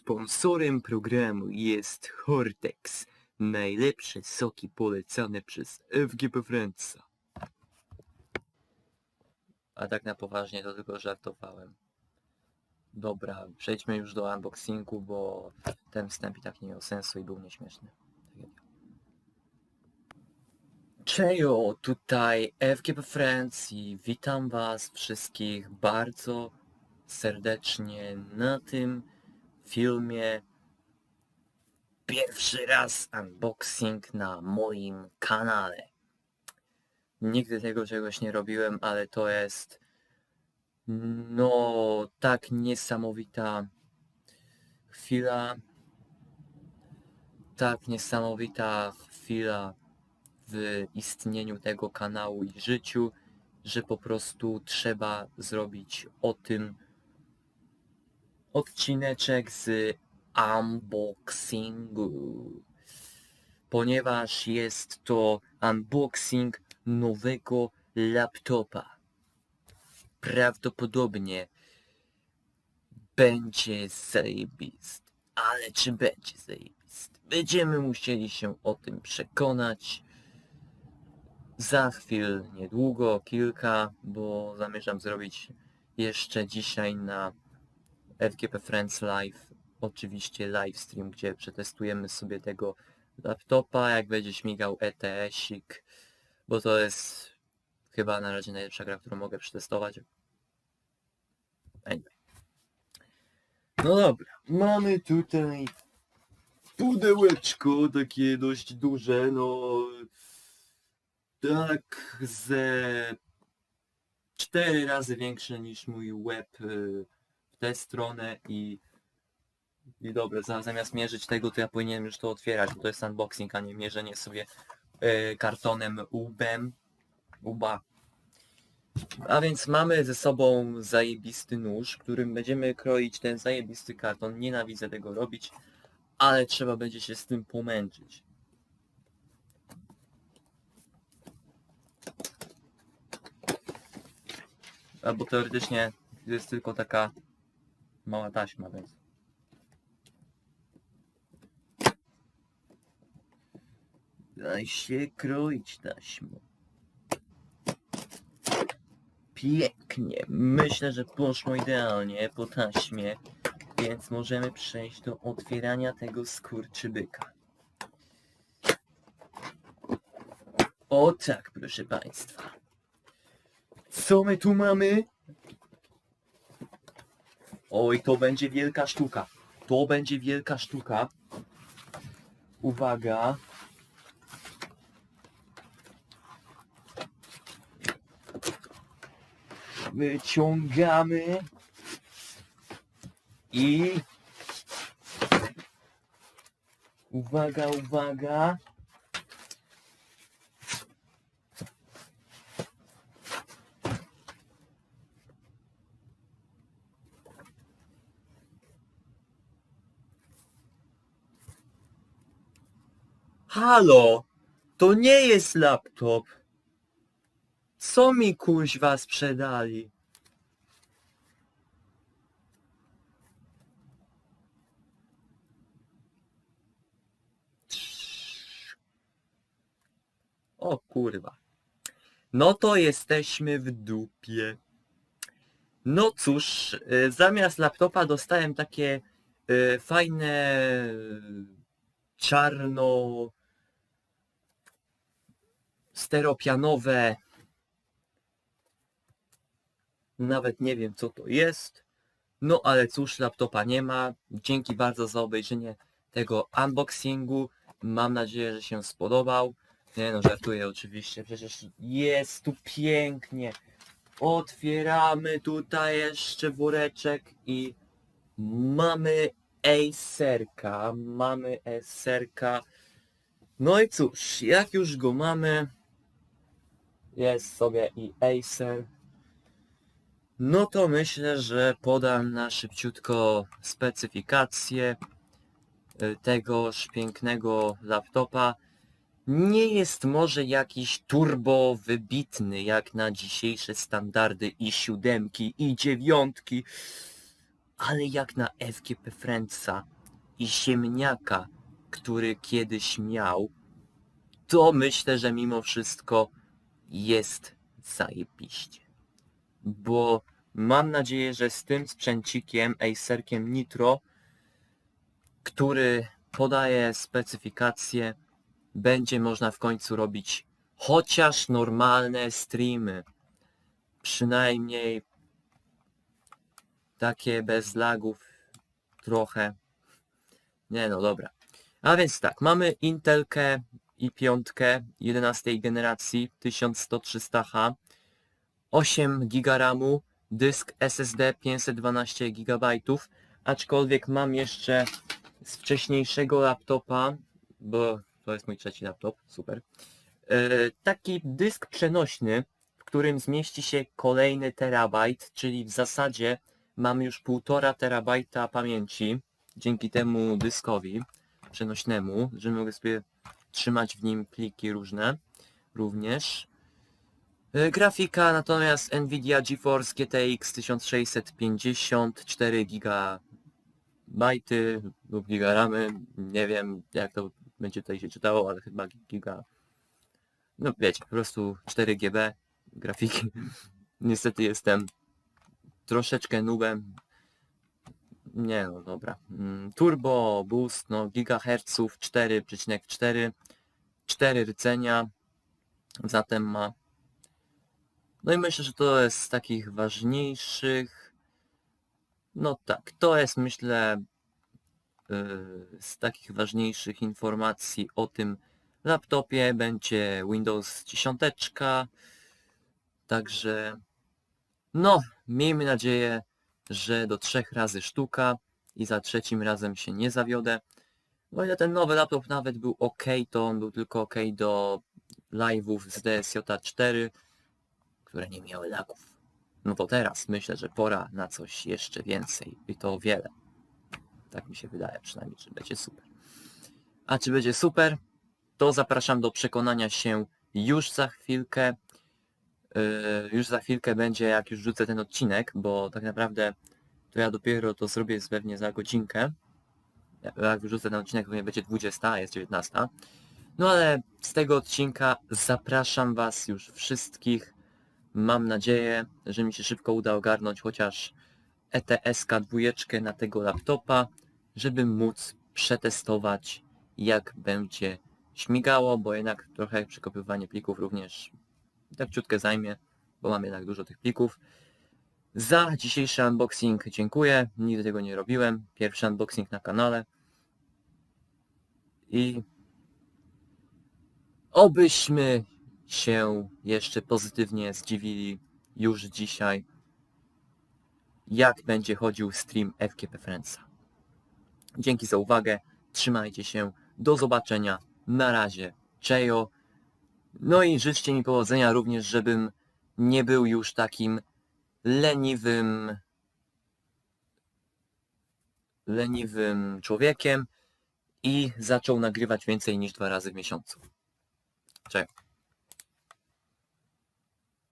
Sponsorem programu jest Hortex. Najlepsze soki polecane przez FGP Friendsa. A tak na poważnie to tylko żartowałem. Dobra, przejdźmy już do unboxingu, bo ten wstęp i tak nie miał sensu i był nieśmieszny. Czejo, tutaj FGP Friends i witam was wszystkich bardzo serdecznie na tym filmie. Pierwszy raz unboxing na moim kanale. Nigdy tego czegoś nie robiłem, ale to jest no tak niesamowita chwila. Tak niesamowita chwila w istnieniu tego kanału i życiu, że po prostu trzeba zrobić o tym odcineczek z unboxingu. Ponieważ jest to unboxing nowego laptopa. Prawdopodobnie będzie zajebisty. Ale czy będzie zajebisty? Będziemy musieli się o tym przekonać za chwil, niedługo, kilka, bo zamierzam zrobić jeszcze dzisiaj na FGP Friends Live, oczywiście live stream, gdzie przetestujemy sobie tego laptopa, jak będzie śmigał ETS-ik, bo to jest chyba na razie najlepsza gra, którą mogę przetestować. Anyway. No dobra, mamy tutaj pudełeczko takie dość duże, no tak ze cztery razy większe niż mój web y, tę stronę i i dobra, za, zamiast mierzyć tego, to ja powinienem już to otwierać, bo to jest unboxing, a nie mierzenie sobie y, kartonem ubem, uba. A więc mamy ze sobą zajebisty nóż, którym będziemy kroić ten zajebisty karton. Nienawidzę tego robić, ale trzeba będzie się z tym pomęczyć. Albo teoretycznie to jest tylko taka mała taśma, więc. Daj się kroić taśmą. Pięknie. Myślę, że poszło idealnie po taśmie, więc możemy przejść do otwierania tego skurczybyka. O tak, proszę Państwa. Co my tu mamy? Oj, to będzie wielka sztuka. To będzie wielka sztuka. Uwaga. Wyciągamy. I... Uwaga, uwaga. Halo! To nie jest laptop. Co mi kuźwa sprzedali? O kurwa. No to jesteśmy w dupie. No cóż, y, zamiast laptopa dostałem takie y, fajne czarno steropianowe nawet nie wiem co to jest. No ale cóż laptopa nie ma. Dzięki bardzo za obejrzenie tego unboxingu. Mam nadzieję że się spodobał. Nie no żartuję oczywiście przecież jest tu pięknie. Otwieramy tutaj jeszcze woreczek i mamy Acerka, mamy Acerka. No i cóż, jak już go mamy, jest sobie i Acer. No to myślę, że podam na szybciutko specyfikację y, tegoż pięknego laptopa. Nie jest może jakiś turbo wybitny jak na dzisiejsze standardy i siódemki i dziewiątki, ale jak na FGP Friendsa i ziemniaka, który kiedyś miał, to myślę, że mimo wszystko jest zajebiście. Bo mam nadzieję, że z tym sprzęcikiem, Acerkiem Nitro, który podaje specyfikacje, będzie można w końcu robić chociaż normalne streamy. Przynajmniej takie bez lagów trochę. Nie no, dobra. A więc tak, mamy Intelkę i piątkę 11 generacji 1100-300H, 8 GB RAMu, dysk SSD 512 GB, aczkolwiek mam jeszcze z wcześniejszego laptopa, bo to jest mój trzeci laptop, super, e, taki dysk przenośny, w którym zmieści się kolejny terabajt, czyli w zasadzie mam już 1,5 terabajta pamięci dzięki temu dyskowi przenośnemu, że mogę sobie trzymać w nim pliki różne również. E, Grafika natomiast Nvidia GeForce GTX 1650 4 GB lub giga ramy, nie wiem jak to będzie tutaj się czytało, ale chyba giga no wiecie, po prostu 4 GB grafiki. Niestety jestem troszeczkę nubem. Nie no, dobra. Mm, Turbo boost, no gigaherców 4,4 4 rdzenia zatem ma no i myślę, że to jest z takich ważniejszych no tak, to jest myślę yy, z takich ważniejszych informacji o tym laptopie będzie Windows 10 także no miejmy nadzieję, że do trzech razy sztuka i za trzecim razem się nie zawiodę o ile ten nowy laptop nawet był ok, to on był tylko ok do live'ów z DSJ4, które nie miały lagów. No to teraz myślę, że pora na coś jeszcze więcej i to o wiele. Tak mi się wydaje przynajmniej, że będzie super. A czy będzie super, to zapraszam do przekonania się już za chwilkę. Yy, już za chwilkę będzie, jak już rzucę ten odcinek, bo tak naprawdę to ja dopiero to zrobię pewnie za godzinkę jak wyrzucę ten odcinek, to nie będzie 20, a jest 19. No ale z tego odcinka zapraszam Was już wszystkich. Mam nadzieję, że mi się szybko uda ogarnąć chociaż ETS-ka dwójeczkę na tego laptopa, żeby móc przetestować jak będzie śmigało, bo jednak trochę przekopywanie plików również tak ciutkę zajmie, bo mam jednak dużo tych plików. Za dzisiejszy unboxing dziękuję. Nigdy tego nie robiłem. Pierwszy unboxing na kanale. I obyśmy się jeszcze pozytywnie zdziwili już dzisiaj, jak będzie chodził stream FGP Friendsa. Dzięki za uwagę. Trzymajcie się. Do zobaczenia. Na razie. Czejo. No i życzcie mi powodzenia również, żebym nie był już takim leniwym leniwym człowiekiem i zaczął nagrywać więcej niż dwa razy w miesiącu. Cześć.